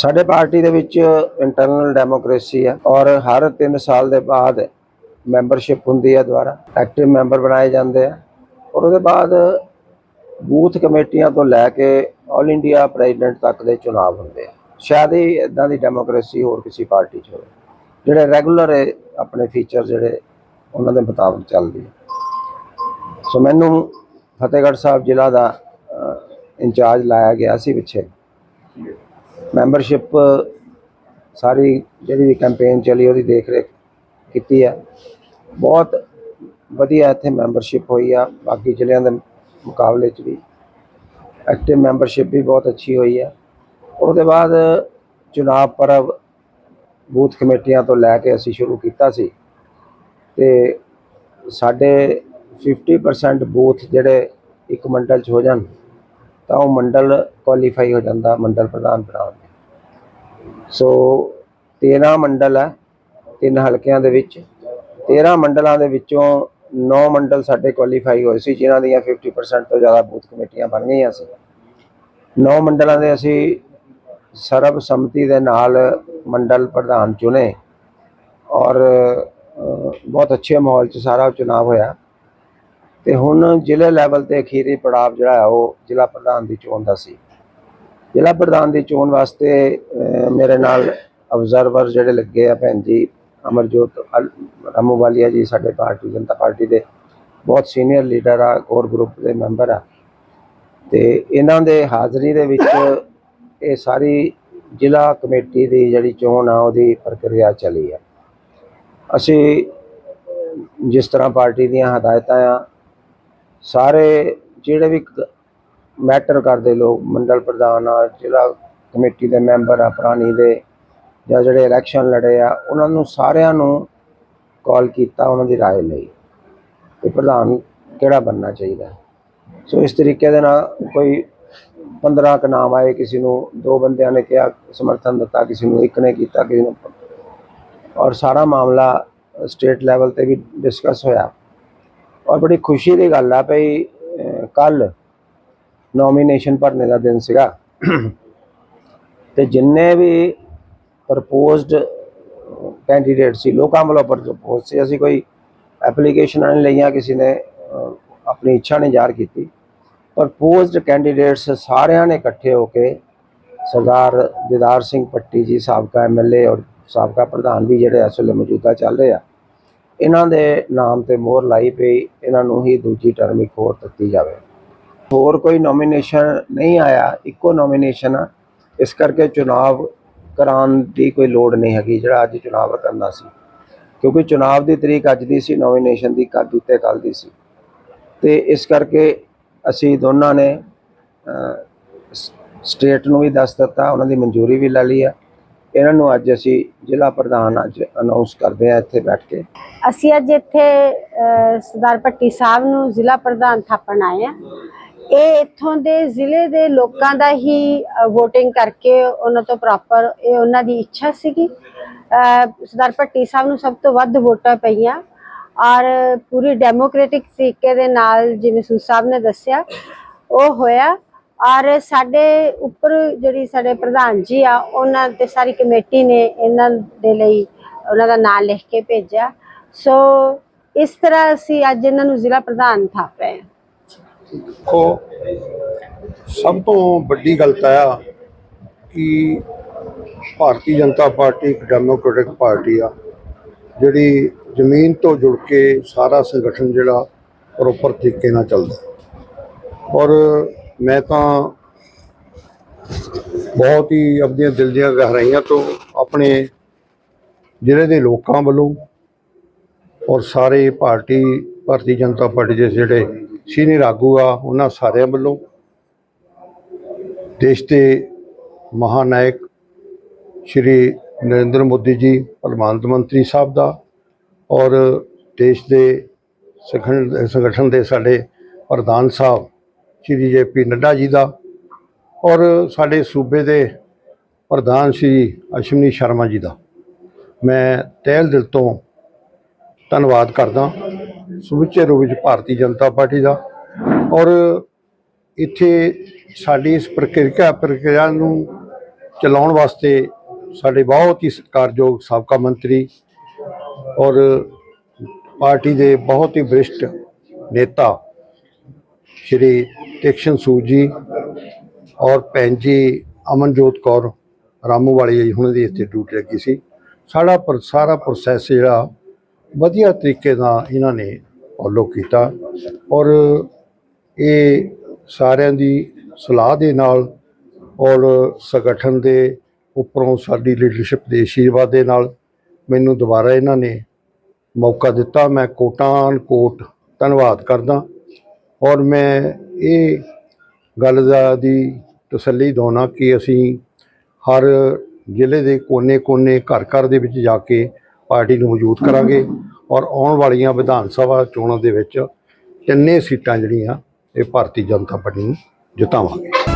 ਸਾਡੇ ਪਾਰਟੀ ਦੇ ਵਿੱਚ ਇੰਟਰਨਲ ਡੈਮੋਕ੍ਰੇਸੀ ਹੈ ਔਰ ਹਰ 3 ਸਾਲ ਦੇ ਬਾਅਦ ਮੈਂਬਰਸ਼ਿਪ ਹੁੰਦੀ ਹੈ ਦੁਆਰਾ ਐਕਟਿਵ ਮੈਂਬਰ ਬਣਾਏ ਜਾਂਦੇ ਆ ਔਰ ਉਹਦੇ ਬਾਅਦ ਬੂਥ ਕਮੇਟੀਆਂ ਤੋਂ ਲੈ ਕੇ 올 ਇੰਡੀਆ ਪ੍ਰੈਜ਼ੀਡੈਂਟ ਤੱਕ ਦੇ ਚੁਣਾਵ ਹੁੰਦੇ ਆ। ਸ਼ਾਇਦ ਹੀ ਇਦਾਂ ਦੀ ਡੈਮੋਕ੍ਰੇਸੀ ਹੋਰ ਕਿਸੇ ਪਾਰਟੀ 'ਚ ਹੋਵੇ। ਜਿਹੜੇ ਰੈਗੂਲਰ ਆਪਣੇ ਫੀਚਰ ਜਿਹੜੇ ਉਹਨਾਂ ਦੇ ਮੁਤਾਬਕ ਚੱਲਦੀ ਹੈ ਸੋ ਮੈਨੂੰ ਫਤਿਹਗੜ੍ਹ ਸਾਹਿਬ ਜ਼ਿਲ੍ਹਾ ਦਾ ਇੰਚਾਰਜ ਲਾਇਆ ਗਿਆ ਸੀ ਪਿੱਛੇ। ਮੈਂਬਰਸ਼ਿਪ uh, ਸਾਰੀ ਜਿਹੜੀ ਕੈਂਪੇਨ ਚੱਲੀ ਉਹਦੀ ਦੇਖ ਰੇਖ ਕੀਤੀ ਆ। ਬਹੁਤ ਵਧੀਆ ਇੱਥੇ ਮੈਂਬਰਸ਼ਿਪ ਹੋਈ ਆ। ਬਾਕੀ ਜ਼ਿਲ੍ਹਿਆਂ ਦੇ ਮੁਕਾਬਲੇ 'ਚ ਵੀ ਐਕਟਿਵ ਮੈਂਬਰਸ਼ਿਪ ਵੀ ਬਹੁਤ ਅੱਛੀ ਹੋਈ ਆ। ਉਹਦੇ ਬਾਅਦ ਚੁਣਾਵ ਪਰਵ ਬੂਥ ਕਮੇਟੀਆਂ ਤੋਂ ਲੈ ਕੇ ਅਸੀਂ ਸ਼ੁਰੂ ਕੀਤਾ ਸੀ। ਤੇ ਸਾਡੇ 50% ਬੂਥ ਜਿਹੜੇ ਇੱਕ ਮੰਡਲ 'ਚ ਹੋ ਜਾਣ ਤਾਂ ਉਹ ਮੰਡਲ ਕੁਆਲੀਫਾਈ ਹੋ ਜਾਂਦਾ, ਮੰਡਲ ਪ੍ਰਧਾਨ ਬਣਾਉਣ ਸੋ 13 ਮੰਡਲ ਹੈ ਤਿੰਨ ਹਲਕਿਆਂ ਦੇ ਵਿੱਚ। 13 ਮੰਡਲਾਂ ਦੇ ਵਿੱਚੋਂ 9 ਮੰਡਲ ਸਾਡੇ ਕੁਆਲੀਫਾਈ ਹੋਏ ਸੀ, ਜਿਨ੍ਹਾਂ ਦੀਆਂ 50% ਤੋਂ ਜ਼ਿਆਦਾ ਬੂਥ ਕਮੇਟੀਆਂ ਬਣ ਗਈਆਂ ਸੀ। 9 ਮੰਡਲਾਂ ਦੇ ਅਸੀਂ ਸਰਬ ਸੰਮਤੀ ਦੇ ਨਾਲ ਮੰਡਲ ਪ੍ਰਧਾਨ ਚੁਣੇ ਔਰ ਬਹੁਤ ਅੱਛੇ ਮਾਹੌਲ 'ਚ ਸਾਰਾ ਚੁਣਾਵ ਹੋਇਆ। ਤੇ ਹੁਣ ਜ਼ਿਲ੍ਹੇ ਲੈਵਲ ਤੇ ਅਖੀਰੀ ਪੜਾਅ ਜਿਹੜਾ ਹੈ ਉਹ ਜ਼ਿਲ੍ਹਾ ਪ੍ਰਧਾਨ ਦੀ ਚੋਣ ਦਾ ਸੀ। ਜ਼ਿਲ੍ਹਾ ਪ੍ਰਧਾਨ ਦੀ ਚੋਣ ਵਾਸਤੇ ਮੇਰੇ ਨਾਲ ਅਬਜ਼ਰਵਰ ਜਿਹੜੇ ਲੱਗੇ ਆ ਭੈਣ ਜੀ, ਅਮਰਜੋਤ ਰਾਮੂਵਾਲੀਆ ਜੀ ਸਾਡੇ ਭਾਰਤੀ ਜਨਤਾ ਪਾਰਟੀ ਦੇ ਬਹੁਤ ਸੀਨੀਅਰ ਲੀਡਰ ਆ ਕੋਰ ਗਰੁੱਪ ਦੇ ਮੈਂਬਰ ਆ। ਤੇ ਇਹਨਾਂ ਦੇ ਹਾਜ਼ਰੀ ਦੇ ਵਿੱਚ ਇਹ ਸਾਰੀ ਜ਼ਿਲ੍ਹਾ ਕਮੇਟੀ ਦੀ ਜਿਹੜੀ ਚੋਣ ਆ, ਉਹਦੀ ਪ੍ਰਕਿਰਿਆ ਚੱਲੀ ਆ। ਅਸੀਂ ਜਿਸ ਤਰ੍ਹਾਂ ਪਾਰਟੀ ਦੀਆਂ ਹਦਾਇਤਾਂ ਆ ਸਾਰੇ ਜਿਹੜੇ ਵੀ ਮੈਟਰ ਕਰਦੇ ਲੋਕ ਮੰਡਲ ਪ੍ਰਧਾਨ ਆ ਜ਼ਿਲ੍ਹਾ ਕਮੇਟੀ ਦੇ ਮੈਂਬਰ ਆ ਪੁਰਾਣੀ ਦੇ ਜਾਂ ਜਿਹੜੇ ਇਲੈਕਸ਼ਨ ਲੜੇ ਆ ਉਹਨਾਂ ਨੂੰ ਸਾਰਿਆਂ ਨੂੰ ਕਾਲ ਕੀਤਾ ਉਹਨਾਂ ਦੀ رائے ਲਈ ਕਿ ਪ੍ਰਧਾਨ ਕਿਹੜਾ ਬੰਨਣਾ ਚਾਹੀਦਾ ਹੈ। ਸੋ ਇਸ ਤਰੀਕੇ ਦੇ ਨਾਲ ਕੋਈ 15 ਕ ਨਾਮ ਆਏ ਕਿਸੇ ਨੂੰ ਦੋ ਬੰਦਿਆਂ ਨੇ ਕਿਹਾ ਸਮਰਥਨ ਦਿੱਤਾ ਕਿਸੇ ਨੂੰ ਇੱਕ ਨੇ ਕੀਤਾ ਕਿਸੇ ਨੂੰ ਔਰ ਸਾਰਾ ਮਾਮਲਾ ਸਟੇਟ ਲੈਵਲ ਤੇ ਵੀ ਡਿਸਕਸ ਹੋਇਆ ਔਰ ਬੜੀ ਖੁਸ਼ੀ ਦੀ ਗੱਲ ਆ ਭਈ ਕੱਲ ਨੋਮੀਨੇਸ਼ਨ ਭਰਨੇ ਦਾ ਦਿਨ ਸੀਗਾ। ਤੇ ਜਿੰਨੇ ਵੀ ਪ੍ਰਪੋਜ਼ਡ ਕੈਂਡੀਡੇਟ ਸੀ, ਲੋਕਾਂ ਵੱਲੋਂ ਪ੍ਰਪੋਜ਼ ਸੀ, ਅਸੀਂ ਕੋਈ ਐਪਲੀਕੇਸ਼ਨਾਂ ਨਹੀਂ ਲਈਆਂ, ਕਿਸੇ ਨੇ ਆਪਣੀ ਇੱਛਾ ਨਹੀਂ ਜ਼ਾਹਰ ਕੀਤੀ ਪ੍ਰਪੋਜ਼ਡ ਕੈਂਡੀਡੇਟਸ ਸਾਰਿਆਂ ਨੇ ਇਕੱਠੇ ਹੋ ਕੇ ਸਰਦਾਰ ਦਿਦਾਰ ਸਿੰਘ ਪੱਟੀ ਜੀ, ਸਾਬਕਾ ਐਮਐਲਏ ਔਰ ਸਾਬਕਾ ਪ੍ਰਧਾਨ ਵੀ ਜਿਹੜੇ ਇਸ ਵੇਲੇ ਮੌਜੂਦਾ ਚੱਲ ਰਹੇ ਆ ਇਹਨਾਂ ਦੇ ਨਾਮ ਤੇ ਮੋਹਰ ਲਾਈ ਪਈ, ਇਹਨਾਂ ਨੂੰ ਹੀ ਦੂਜੀ ਟਰਮ ਇੱਕ ਹੋਰ ਦਿੱਤੀ ਜਾਵੇ। ਹੋਰ ਕੋਈ ਨੋਮੀਨੇਸ਼ਨ ਨਹੀਂ ਆਇਆ, ਇੱਕੋ ਨੋਮੀਨੇਸ਼ਨ ਆ। ਇਸ ਕਰਕੇ ਚੁਣਾਵ ਕਰਾਉਣ ਦੀ ਕੋਈ ਲੋੜ ਨਹੀਂ ਹੈਗੀ, ਜਿਹੜਾ ਅੱਜ ਚੁਣਾਵ ਕਰਨਾ ਸੀ। ਕਿਉਂਕਿ ਚੁਣਾਵ ਦੀ ਤਰੀਕ ਅੱਜ ਦੀ ਸੀ ਨੋਮੀਨੇਸ਼ਨ ਦੀ ਕੱਲ ਬੀਤੇ ਕੱਲ ਦੀ ਸੀ। ਤੇ ਇਸ ਕਰਕੇ ਅਸੀਂ ਦੋਨਾਂ ਨੇ ਸਟੇਟ ਨੂੰ ਵੀ ਦੱਸ ਦਿੱਤਾ, ਉਹਨਾਂ ਦੀ ਮਨਜ਼ੂਰੀ ਵੀ ਲੈ ਲਈ ਆ। ਇਹਨਾਂ ਨੂੰ ਅੱਜ ਅਸੀਂ ਜ਼ਿਲ੍ਹਾ ਪ੍ਰਧਾਨ ਅੱਜ ਅਨਾਉਂਸ ਕਰਦੇ ਆ ਇੱਥੇ ਬੈਠ ਕੇ। ਅਸੀਂ ਅੱਜ ਇੱਥੇ ਸਰਦਾਰ ਭੱਟੀ ਸਾਹਿਬ ਨੂੰ ਜ਼ਿਲ੍ਹਾ ਪ੍ਰਧਾਨ ਥਾਪਣ ਆਏ ਆ ਇਹ ਇੱਥੋਂ ਦੇ ਜ਼ਿਲ੍ਹੇ ਦੇ ਲੋਕਾਂ ਦਾ ਹੀ VOTING ਕਰਕੇ ਉਹਨਾਂ ਤੋਂ ਪ੍ਰੋਪਰ ਇਹ ਉਹਨਾਂ ਦੀ ਇੱਛਾ ਸੀਗੀ। ਸਰਦਾਰ ਭੱਟੀ ਸਾਹਿਬ ਨੂੰ ਸਭ ਤੋਂ ਵੱਧ ਵੋਟਾਂ ਪਈਆਂ ਔਰ ਪੂਰੀ ਡੈਮੋਕ੍ਰੈਟਿਕ ਤਰੀਕੇ ਦੇ ਨਾਲ ਜਿਵੇਂ ਸੂ ਸਾਹਿਬ ਨੇ ਦੱਸਿਆ, ਉਹ ਹੋਇਆ। ਔਰ ਸਾਡੇ ਉੱਪਰ ਜਿਹੜੀ ਸਾਡੇ ਪ੍ਰਧਾਨ ਜੀ ਆ, ਉਹਨਾਂ ਤੇ ਸਾਰੀ ਕਮੇਟੀ ਨੇ ਇਹਨਾਂ ਦੇ ਲਈ ਉਹਨਾਂ ਦਾ ਨਾਮ ਲਿਖ ਕੇ ਭੇਜਿਆ। ਸੋ ਇਸ ਤਰ੍ਹਾਂ ਅਸੀਂ ਅੱਜ ਇਹਨਾਂ ਨੂੰ ਜ਼ਿਲ੍ਹਾ ਪ੍ਰਧਾਨ ਥਾਪ ਰਹੇ ਹਾਂ। ਦੇਖੋ, ਸਭ ਤੋਂ ਵੱਡੀ ਗੱਲ ਤਾਂ ਆ ਕਿ ਭਾਰਤੀ ਜਨਤਾ ਪਾਰਟੀ ਇੱਕ ਡੈਮੋਕ੍ਰੈਟਿਕ ਪਾਰਟੀ ਆ, ਜਿਹੜੀ ਜ਼ਮੀਨ ਤੋਂ ਜੁੜ ਕੇ ਸਾਰਾ ਸੰਗਠਨ ਜਿਹੜਾ ਪ੍ਰੋਪਰ ਤਰੀਕੇ ਨਾਲ ਚੱਲਦਾ। ਔਰ ਮੈਂ ਤਾਂ ਬਹੁਤ ਹੀ ਆਪਣੀਆਂ ਦਿਲ ਦੀਆਂ ਗਹਿਰਾਈਆਂ ਤੋਂ ਆਪਣੇ ਜ਼ਿਲ੍ਹੇ ਦੇ ਲੋਕਾਂ ਵੱਲੋਂ ਔਰ ਸਾਰੇ ਪਾਰਟੀ ਭਾਰਤੀ ਜਨਤਾ ਪਾਰਟੀ ਦੇ ਜਿਹੜੇ ਸੀਨੀਅਰ ਆਗੂ ਆ, ਉਹਨਾਂ ਸਾਰਿਆਂ ਵੱਲੋਂ ਦੇਸ਼ ਦੇ ਮਹਾਨਾਇਕ ਸ਼੍ਰੀ ਨਰਿੰਦਰ ਮੋਦੀ ਜੀ, ਪ੍ਰਧਾਨ ਮੰਤਰੀ ਸਾਹਿਬ ਦਾ ਔਰ ਦੇਸ਼ ਦੇ ਸੰਗਠਨ ਸੰਗਠਨ ਦੇ ਸਾਡੇ ਪ੍ਰਧਾਨ ਸਾਹਿਬ ਸ਼੍ਰੀ ਜੇ ਪੀ ਨੱਡਾ ਜੀ ਦਾ ਔਰ ਸਾਡੇ ਸੂਬੇ ਦੇ ਪ੍ਰਧਾਨ ਸ਼੍ਰੀ ਅਸ਼ਵਨੀ ਸ਼ਰਮਾ ਜੀ ਦਾ। ਮੈਂ ਤਹਿਲ ਦਿਲ ਤੋਂ ਧੰਨਵਾਦ ਕਰਦਾ ਸਮੁੱਚੇ ਰੂਪ ਵਿੱਚ ਭਾਰਤੀ ਜਨਤਾ ਪਾਰਟੀ ਦਾ ਔਰ ਇੱਥੇ ਸਾਡੀ ਇਸ ਪ੍ਰਕਿਰਿਆ ਪ੍ਰਕਿਰਿਆ ਨੂੰ ਚਲਾਉਣ ਵਾਸਤੇ ਸਾਡੇ ਬਹੁਤ ਹੀ ਸਤਿਕਾਰਯੋਗ ਸਾਬਕਾ ਮੰਤਰੀ ਔਰ ਪਾਰਟੀ ਦੇ ਬਹੁਤ ਹੀ ਵਰਿਸ਼ਟ ਨੇਤਾ ਸ਼੍ਰੀ ਟਿਕਸ਼ਨ ਸੂਦ ਜੀ ਔਰ ਭੈਣ ਜੀ ਅਮਨਜੋਤ ਕੌਰ ਰਾਮੂ ਵਾਲੀ ਜੀ, ਹੁਣੇ ਦੀ ਇੱਥੇ ਡਿਊਟੀ ਲੱਗੀ ਸੀ। ਸਾਡਾ ਪਰ, ਸਾਰਾ ਪ੍ਰੋਸੈਸ ਜਿਹੜਾ ਵਧੀਆ ਤਰੀਕੇ ਨਾਲ ਇਹਨਾਂ ਨੇ ਫੋਲੋ ਕੀਤਾ ਔਰ ਇਹ ਸਾਰਿਆਂ ਦੀ ਸਲਾਹ ਦੇ ਨਾਲ ਔਰ ਸੰਗਠਨ ਦੇ ਉੱਪਰੋਂ ਸਾਡੀ ਲੀਡਰਸ਼ਿਪ ਦੇ ਆਸ਼ੀਰਵਾਦ ਦੇ ਨਾਲ ਮੈਨੂੰ ਦੁਬਾਰਾ ਇਹਨਾਂ ਨੇ ਮੌਕਾ ਦਿੱਤਾ। ਮੈਂ ਕੋਟਾਨ ਕੋਟ ਧੰਨਵਾਦ ਕਰਦਾ। ਔਰ ਮੈਂ ਇਹ ਗੱਲ ਦਾ ਦੀ ਤਸੱਲੀ ਦਵਾਉਣਾ ਕਿ ਅਸੀਂ ਹਰ ਜ਼ਿਲ੍ਹੇ ਦੇ ਕੋਨੇ-ਕੋਨੇ, ਘਰ-ਘਰ ਦੇ ਵਿੱਚ ਜਾ ਕੇ ਪਾਰਟੀ ਨੂੰ ਮੌਜੂਦ ਕਰਾਂਗੇ ਔਰ ਆਉਣ ਵਾਲੀਆਂ ਵਿਧਾਨ ਸਭਾ ਚੋਣਾਂ ਦੇ ਵਿੱਚ ਤਿੰਨੇ ਸੀਟਾਂ ਜਿਹੜੀਆਂ ਇਹ ਭਾਰਤੀ ਜਨਤਾ ਪਾਰਟੀ ਨੂੰ ਜਿਤਾਵਾਂਗੇ।